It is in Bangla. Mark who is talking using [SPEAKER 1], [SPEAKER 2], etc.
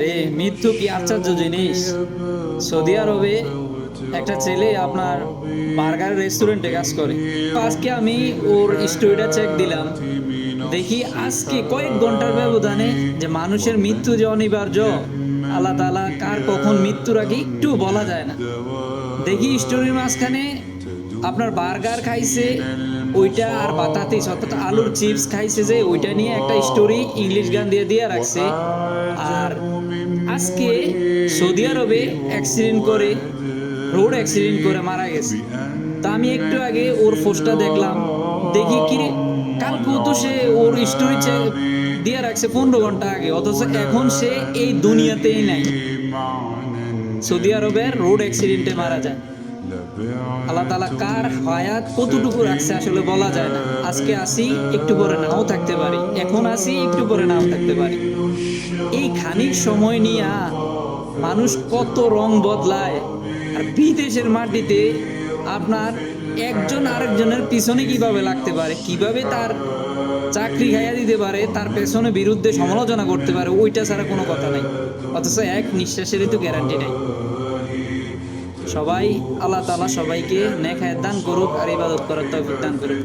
[SPEAKER 1] রে, মৃত্যু কি আশ্চর্য জিনিস। সৌদি আরবে একটা ছেলে আপনার বার্গার রেস্টুরেন্টে কাজ করে। আজকে আমি ওর স্টোরিটা চেক দিলাম। দেখি আজকে কয়েক ঘণ্টার ব্যবধানে যে মানুষের মৃত্যু যে অনিবার্য, আল্লাহ তালা কার কখন মৃত্যুর আগে একটু বলা যায় না। দেখি স্টোরির মাঝখানে আপনার বার্গার খাইছে, ওইটা আর বাতাতিস অর্থাৎ আলুর চিপস খাইছে যে, ওইটা নিয়ে একটা স্টোরি ইংলিশ গান দিয়ে দিয়ে রাখছে। আর আজকে সৌদি আরবে অ্যাক্সিডেন্ট করে রোড অ্যাক্সিডেন্ট করে মারা গেছে। তা আমি একটু আগে ওর পোস্টটা দেখলাম। দেখি কি কালকেও তো সে ওর স্টোরি দিয়ে রাখছে পনেরো ঘণ্টা আগে, অথচ এখন সে এই দুনিয়াতেই নাই। সৌদি আরবের রোড অ্যাক্সিডেন্টে মারা যায়। আল্লাহ তালা কার হায়াত কতটুকু রাখছে আসলে বলা যায় না। আজকে আসি, একটু পরে নাও থাকতে পারি। এখন আসি, একটু পরে নাও থাকতে পারি। এই খানিক সময় নিয়ে মানুষ কত রং বদলায়। আর বিদেশের মাটিতে আপনার একজন আরেকজনের পিছনে কীভাবে লাগতে পারে, কীভাবে তার চাকরি খাইয়া দিতে পারে, তার পেছনে বিরুদ্ধে সমালোচনা করতে পারে, ওইটা ছাড়া কোনো কথা নাই। অথচ এক নিঃশ্বাসেরই তো গ্যারান্টি নাই। সবাই আল্লাহ তালা সবাইকে নেখায় দান করুক আর ইবাদত করার তৌফিক দান করুক।